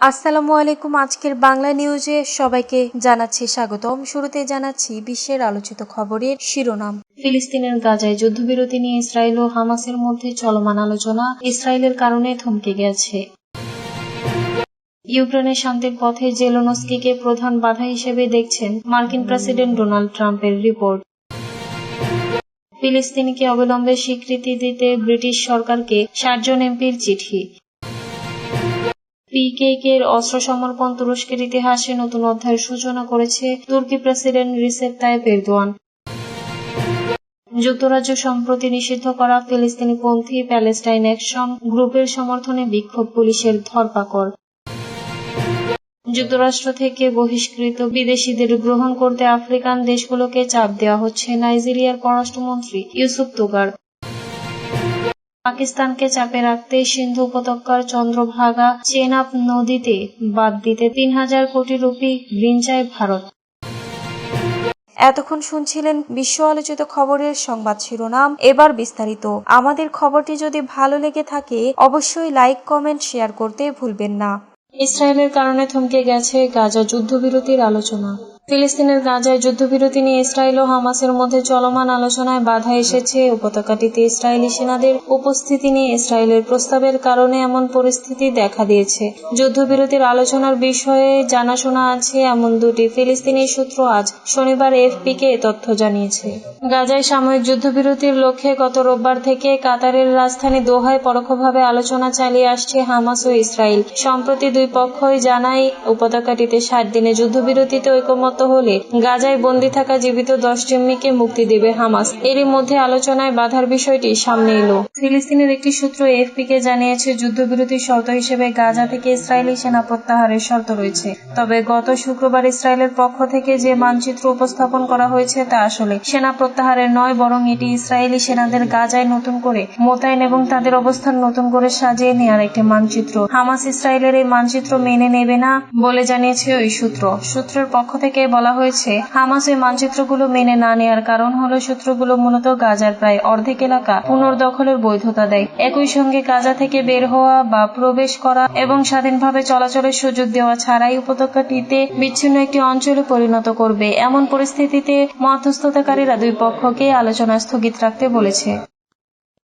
আসসালামু আলাইকুম। আজকের বাংলা নিউজে সবাইকে জানাচ্ছি স্বাগতম। শুরুতে জানাচ্ছি বিশ্বের আলোচিত খবরের শিরোনাম। ফিলিস্তিনের গাজায় যুদ্ধবিরতি নিয়ে ইসরায়েল ও হামাসের মধ্যে চলমান আলোচনা ইসরায়েলের কারণে থমকে গেছে। ইউক্রেনের শান্তির পথে জেলোনস্কিকে প্রধান বাধা হিসেবে দেখছেন মার্কিন প্রেসিডেন্ট ডোনাল্ড ট্রাম্পের রিপোর্ট। ফিলিস্তিনিকে অবিলম্বে স্বীকৃতি দিতে ব্রিটিশ সরকারকে ষাটজন এমপির চিঠি। পিকেকের অস্ত্র সমর্পণ তুরস্কের ইতিহাসে নতুন অধ্যায়ের সূচনা করেছে তুর্কি প্রেসিডেন্ট রিসেপ তাইপ এরদোয়ান। যুক্তরাজ্য সম্প্রতি নিষিদ্ধ করা ফিলিস্তিনিপন্থী প্যালেস্টাইন অ্যাকশন গ্রুপের সমর্থনে বিক্ষোভ পুলিশের ধরপাকড়। যুক্তরাষ্ট্র থেকে বহিষ্কৃত বিদেশিদের গ্রহণ করতে আফ্রিকান দেশগুলোকে চাপ দেওয়া হচ্ছে নাইজেরিয়ার পররাষ্ট্রমন্ত্রী ইউসুফ তুগার। পাকিস্তানকে চাপে রাখতে সিন্ধু উপত্যকার চন্দ্রভাগা চেনাব নদীতে বাদ দিতে তিন হাজার কোটি রুপি ঋণ চায় ভারত। এতক্ষণ শুনছিলেন বিশ্ব আলোচিত খবরের সংবাদ শিরোনাম। এবার বিস্তারিত। আমাদের খবরটি যদি ভালো লেগে থাকে অবশ্যই লাইক কমেন্ট শেয়ার করতে ভুলবেন না। ইসরায়েলের কারণে থমকে গেছে গাজা যুদ্ধবিরতির আলোচনা। ফিলিস্তিনের গাজায় যুদ্ধবিরতি নিয়ে ইসরায়েল ও হামাসের মধ্যে চলমান আলোচনায় বাধা এসেছে। উপত্যকাটিতে ইসরায়েলি সেনাদের উপস্থিতি নিয়ে ইসরায়েলের প্রস্তাবের কারণে এমন পরিস্থিতি দেখা দিয়েছে। যুদ্ধবিরতির আলোচনার বিষয়ে জানাশোনা আছে এমন দুটি ফিলিস্তিনি সূত্র আজ শনিবার এফপিকে এ তথ্য জানিয়েছে। গাজায় সাময়িক যুদ্ধবিরতির লক্ষ্যে গত রোববার থেকে কাতারের রাজধানী দোহায় পরোক্ষভাবে আলোচনা চালিয়ে আসছে হামাস ও ইসরায়েল। সম্প্রতি দুই পক্ষই জানায়, উপত্যকাটিতে ষাট দিনে যুদ্ধবিরতিতে ঐকমত্য হলে গাজায় বন্দী থাকা জীবিত দশ জিম্মিকে মুক্তি দেবে হামাস। এরই মধ্যে আলোচনায় বাধার বিষয়টি সামনে এলো। ফিলিস্তিনের একটি সূত্র এফপি কে জানিয়েছে যুদ্ধবিরতির শর্ত হিসেবে গাজা থেকে ইসরায়েলি সেনা প্রত্যাহারের শর্ত রয়েছে। তবে গত শুক্রবার ইসরায়েলের পক্ষ থেকে যে মানচিত্র উপস্থাপন করা হয়েছে তা আসলে সেনা প্রত্যাহারের নয়, বরং এটি ইসরায়েলি সেনাদের গাজায় নতুন করে মোতায়েন এবং তাদের অবস্থান নতুন করে সাজিয়ে নেওয়ার একটি মানচিত্র। হামাস ইসরায়েলের এই মানচিত্র মেনে নেবে না বলে জানিয়েছে ওই সূত্র। সূত্রের পক্ষ থেকে বলা হয়েছে হামাস এই মানচিত্রগুলো মেনে না নেওয়ার কারণ হলো সূত্রগুলো মূলত গাজার প্রায় অর্ধেক এলাকা পুনর্দখলের বৈধতা দেয়। একই সঙ্গে গাজা থেকে বের হওয়া বা প্রবেশ করা এবং স্বাধীনভাবে চলাচলের সুযোগ দেওয়া ছাড়াই উপত্যকাটিতে বিচ্ছিন্ন একটি অঞ্চলে পরিণত করবে, এমন পরিস্থিতিতে মধ্যস্থতাকারীরা দুই পক্ষকে আলোচনা স্থগিত রাখতে বলেছে।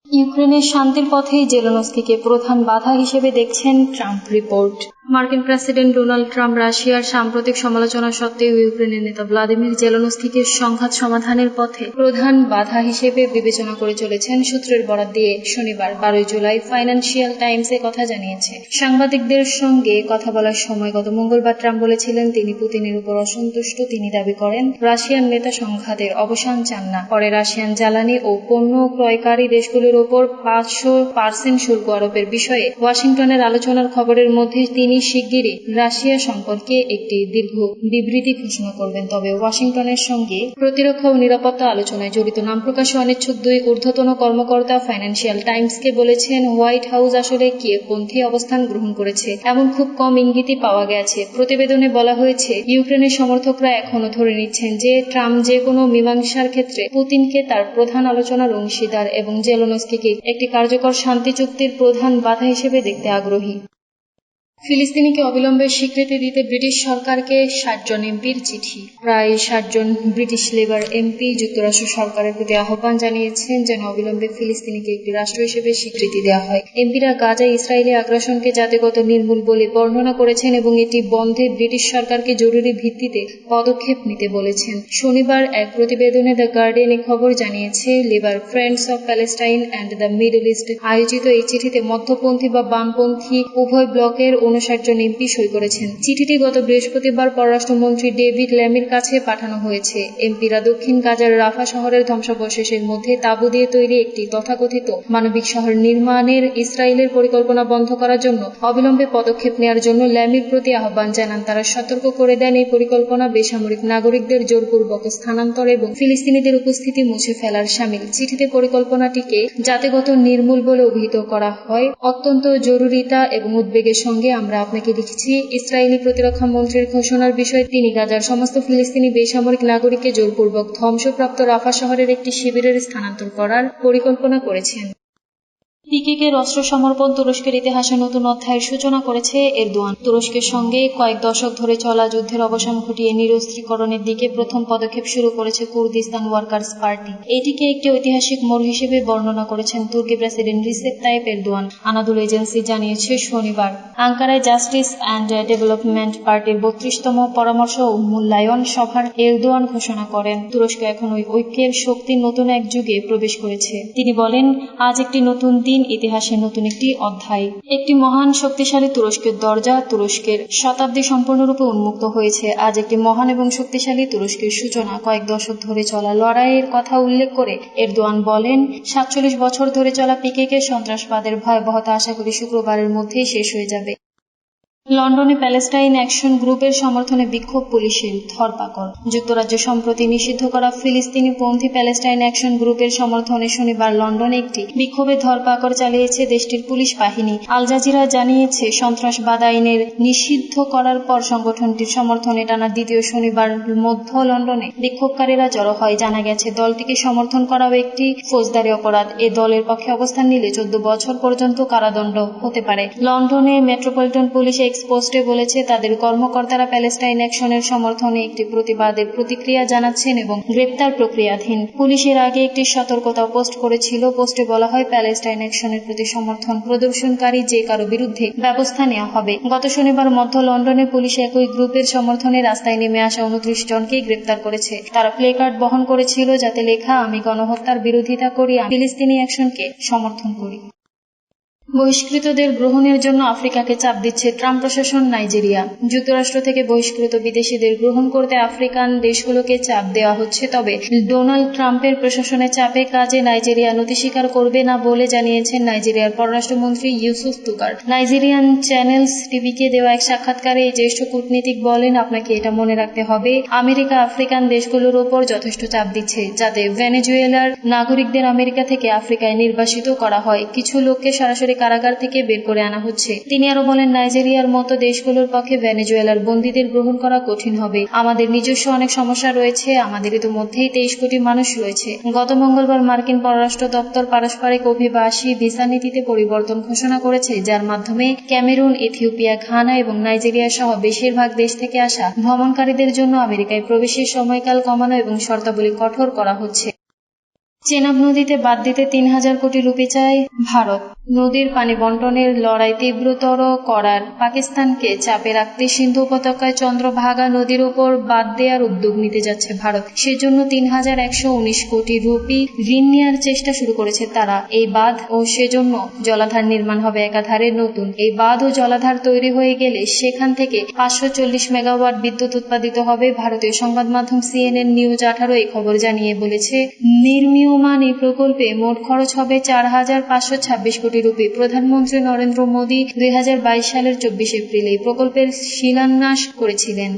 ইউক্রেনের শান্তির পথেই জেলোনস্কিকে প্রধান বাধা হিসেবে দেখছেন ট্রাম্প রিপোর্ট। মার্কিন প্রেসিডেন্ট ডোনাল্ড ট্রাম্প রাশিয়ার সাম্প্রতিক সমালোচনা সত্ত্বেও ইউক্রেনের নেতা ভ্লাদিমির জেলোনস্কিকে সংঘাত সমাধানের পথে প্রধান বাধা হিসেবে বিবেচনা করে চলেছেন সূত্রের বরাত দিয়ে শনিবার, বারোই জুলাই ফাইন্যান্সিয়াল টাইমসে কথা জানিয়েছে। সাংবাদিকদের সঙ্গে কথা বলার সময় গত মঙ্গলবার ট্রাম্প বলেছিলেন, তিনি পুতিনের উপর অসন্তুষ্ট, তিনি দাবি করেন, রাশিয়ান নেতা সংঘাতের অবসান চান না। পরে রাশিয়ান জ্বালানি ও পণ্য ক্রয়কারী দেশগুলোর ওপর পাঁচশো পার্সেন্ট শুল্ক আরোপের বিষয়ে ওয়াশিংটনের আলোচনার খবরের মধ্যে তিনি শিগগিরই রাশিয়া সম্পর্কে একটি দীর্ঘ বিবৃতি ঘোষণা করবেন। তবে ওয়াশিংটনের সঙ্গে প্রতিরক্ষা ও নিরাপত্তা আলোচনায় জড়িত নাম প্রকাশে অনিচ্ছুক দুই ঊর্ধ্বতন কর্মকর্তা ফাইন্যান্সিয়াল টাইমসকে বলেছেন, হোয়াইট হাউস আসলে কিয়েভপন্থী অবস্থান গ্রহণ করেছে। এমন খুব কম ইঙ্গিতই পাওয়া গেছে। প্রতিবেদনে বলা হয়েছে, ইউক্রেনের সমর্থকরা এখনও ধরে নিচ্ছেন যে ট্রাম্প যে কোনো মীমাংসার ক্ষেত্রে পুতিনকে তার প্রধান আলোচনার অংশীদার এবং জেলোনস্কিকে একটি কার্যকর শান্তি চুক্তির প্রধান বাধা হিসেবে দেখতে আগ্রহী। ফিলিস্তিনিকে অবিলম্বে স্বীকৃতি দিতে ব্রিটিশ সরকারকে ষাটজন এমপির চিঠি। প্রায় ষাটজন ব্রিটিশ লেবার এমপি যুক্তরাষ্ট্র সরকারের প্রতি আহ্বান জানিয়েছেন যেন অবিলম্বে ফিলিস্তিনিকে একটি রাষ্ট্র হিসেবে স্বীকৃতি দেওয়া হয়। এমপিরা গাজায় ইসরায়েলি আগ্রাসনকে জাতিগত নির্মূল বলে বর্ণনা করেছেন এবং এটি বন্ধে ব্রিটিশ সরকারকে জরুরি ভিত্তিতে পদক্ষেপ নিতে বলেছেন। শনিবার এক প্রতিবেদনে দ্য গার্ডিয়ান এ খবর জানিয়েছে, Labour Friends of Palestine and the Middle East আয়োজিত এই চিঠিতে মধ্যপন্থী বা বামপন্থী উভয় ব্লকের উনষাট জন এমপি সই করেছেন। চিঠিটি গত বৃহস্পতিবার পররাষ্ট্রমন্ত্রী ডেভিড ল্যামির কাছে পাঠানো হয়েছে। এমপিরা দক্ষিণ গাজার রাফা শহরের ধ্বংসাবশেষের মধ্যে তাঁবু দিয়ে তৈরি একটি তথাকথিত মানবিক শহর নির্মাণের ইসরায়েলের পরিকল্পনা বন্ধ করার জন্য অবিলম্বে পদক্ষেপ নেওয়ার জন্য ল্যামির প্রতি আহ্বান জানান। তারা সতর্ক করে দেন এই পরিকল্পনা বেসামরিক নাগরিকদের জোরপূর্বক স্থানান্তর এবং ফিলিস্তিনিদের উপস্থিতি মুছে ফেলার সামিল। চিঠিতে পরিকল্পনাটিকে জাতিগত নির্মূল বলে অভিহিত করা হয়। অত্যন্ত জরুরিতা এবং উদ্বেগের সঙ্গে আমরা আপনাকে দেখেছি, ইসরায়েলি প্রতিরক্ষা মন্ত্রীর ঘোষণার বিষয়ে তিনি গাজার সমস্ত ফিলিস্তিনি বেসামরিক নাগরিককে জোরপূর্বক ধ্বংসপ্রাপ্ত রাফা শহরের একটি শিবিরের স্থানান্তর করার পরিকল্পনা করেছেন। পিকেকের অস্ত্র সমর্পণ তুরস্কের ইতিহাসে নতুন অধ্যায়ের সূচনা করেছে এরদোয়ান। তুরস্কের সঙ্গে কয়েক দশক ধরে চলা যুদ্ধের অবসান ঘটিয়ে নিরস্ত্রীকরণের দিকে প্রথম পদক্ষেপ শুরু করেছে কুর্দিস্তান ওয়ার্কার্স পার্টি। এটিকে একটি ঐতিহাসিক মোড় হিসেবে বর্ণনা করেছেন তুর্কি president Recep Tayyip Erdogan. Anadolu agency জানিয়েছে, শনিবার আঙ্কারায় জাস্টিস অ্যান্ড ডেভেলপমেন্ট পার্টির বত্রিশতম পরামর্শ ও মূল্যায়ন সভার এরদোয়ান ঘোষণা করেন। তুরস্ক এখন ওই ঐক্যের শক্তির নতুন এক যুগে প্রবেশ করেছে। তিনি বলেন, আজ একটি নতুন দিন ইতিহাসের নতুন একটি অধ্যায়। একটি মহান শক্তিশালী তুরস্কের দরজা তুরস্কের শতাব্দী সম্পূর্ণরূপে উন্মুক্ত হয়েছে। আজ একটি মহান এবং শক্তিশালী তুরস্কের সূচনা। কয়েক দশক ধরে চলা লড়াইয়ের কথা উল্লেখ করে এরদোয়ান বলেন, সাতচল্লিশ বছর ধরে চলা পিকেকে সন্ত্রাসবাদের ভয়াবহতা আশা করি শুক্রবারের মধ্যেই শেষ হয়ে যাবে। লন্ডনে প্যালেস্টাইন অ্যাকশন গ্রুপের সমর্থনে বিক্ষোভ পুলিশের ধরপাকড়। যুক্তরাজ্য সম্প্রতি নিষিদ্ধ করা ফিলিস্তিনি পন্থী প্যালেস্টাইন অ্যাকশন গ্রুপের সমর্থনে শনিবার লন্ডনে একটি বিক্ষোভের ধরপাকড় চালিয়েছে দেশটির পুলিশ বাহিনী। আল জাজিরা জানিয়েছে, সন্ত্রাসবাদ আইনের নিষিদ্ধ করার পর সংগঠনটির সমর্থনে টানা দ্বিতীয় শনিবার মধ্য লন্ডনে বিক্ষোভকারীরা জড়ো হয়। জানা গেছে, দলটিকে সমর্থন করাও একটি ফৌজদারি অপরাধ। এ দলের পক্ষে অবস্থান নিলে চোদ্দ বছর পর্যন্ত কারাদণ্ড হতে পারে। লন্ডনে মেট্রোপলিটন পুলিশ এক্সপোস্টে বলেছে, তাদের কর্মকর্তারা প্যালেস্টাইন অ্যাকশনের সমর্থনে একটি প্রতিবাদের প্রতিক্রিয়া জানাচ্ছেন এবং গ্রেপ্তার প্রক্রিয়াধীন। পুলিশের আগে একটি সতর্কতা পোস্ট করেছিল। পোস্টে বলা হয়, প্যালেস্টাইন অ্যাকশনের প্রতি সমর্থন প্রদর্শনকারী যে কারও বিরুদ্ধে ব্যবস্থা নেওয়া হবে। গত শনিবার মধ্য লন্ডনে পুলিশ একই গ্রুপের সমর্থনে রাস্তায় নেমে আসা উনত্রিশ জনকেই গ্রেপ্তার করেছে। তারা প্লে কার্ড বহন করেছিল, যাতে লেখা, আমি গণহত্যার বিরোধিতা করি ফিলিস্তিনি অ্যাকশনকে সমর্থন করি। বহিষ্কৃতদের গ্রহণের জন্য আফ্রিকাকে চাপ দিচ্ছে ট্রাম্প প্রশাসন নাইজেরিয়া। যুক্তরাষ্ট্র থেকে বহিষ্কৃত বিদেশিদের গ্রহণ করতে আফ্রিকান দেশগুলোকে চাপ দেওয়া হচ্ছে, তবে ডোনাল্ড ট্রাম্পের প্রশাসনের চাপে কাজে নাইজেরিয়া নথি স্বীকার করবে না বলে জানিয়েছেন নাইজেরিয়ার পররাষ্ট্রমন্ত্রী ইউসুফ তুকার। নাইজেরিয়ান চ্যানেলস টিভিকে দেওয়া এক সাক্ষাৎকারে এই জ্যেষ্ঠ কূটনীতিক বলেন, আপনাকে এটা মনে রাখতে হবে, আমেরিকা আফ্রিকান দেশগুলোর ওপর যথেষ্ট চাপ দিচ্ছে, যাতে ভেনেজুয়েলার নাগরিকদের আমেরিকা থেকে আফ্রিকায় নির্বাসিত করা হয়। কিছু লোককে সরাসরি কারাগার থেকে বের করে আনা হচ্ছে। তিনি আরও বলেন, নাইজেরিয়ার মতো দেশগুলোর পক্ষে ভেনেজুয়েলার বন্দীদের গ্রহণ করা কঠিন হবে। আমাদের নিজস্ব অনেক সমস্যা রয়েছে, আমাদের ইতিমধ্যেই তেইশ কোটি মানুষ রয়েছে। গত মঙ্গলবার মার্কিন পররাষ্ট্র দপ্তর পারস্পরিক অভিবাসী ভিসা নীতিতে পরিবর্তন ঘোষণা করেছে, যার মাধ্যমে ক্যামেরুন ইথিওপিয়া ঘানা এবং নাইজেরিয়া সহ বেশিরভাগ দেশ থেকে আসা ভ্রমণকারীদের জন্য আমেরিকায় প্রবেশের সময়কাল কমানো এবং শর্তাবলী কঠোর করা হচ্ছে। চেনাব নদীতে বাদ দিতে তিন হাজার কোটি রুপি চায় ভারত। নদীর পানি বন্টনের লড়াই তীব্রতর করার পাকিস্তানকে চাপে রাখতে সিন্ধু উপত্যকায় চন্দ্রভাগা নদীর উপর বাদ দেওয়ার উদ্যোগ নিতে যাচ্ছে ভারত। সেজন্য তিন হাজার একশো উনিশ কোটি রুপি ঋণ নেওয়ার চেষ্টা শুরু করেছে তারা। এই বাঁধ ও সেজন্য জলাধার নির্মাণ হবে একাধারে নতুন। এই বাঁধ ও জলাধার তৈরি হয়ে গেলে সেখান থেকে পাঁচশো চল্লিশ মেগাওয়াট বিদ্যুৎ উৎপাদিত হবে। ভারতীয় সংবাদ মাধ্যম সিএনএন নিউজ আঠারো এই খবর জানিয়ে বলেছে নির্মীয়মান এই প্রকল্পে মোট খরচ হবে চার হাজার পাঁচশো ছাব্বিশ কোটি রুপি। প্রধানমন্ত্রী নরেন্দ্র মোদী দুই হাজার বাইশ সালের চব্বিশ এপ্রিল এই প্রকল্পের শিলান্যাস করেছিলেন।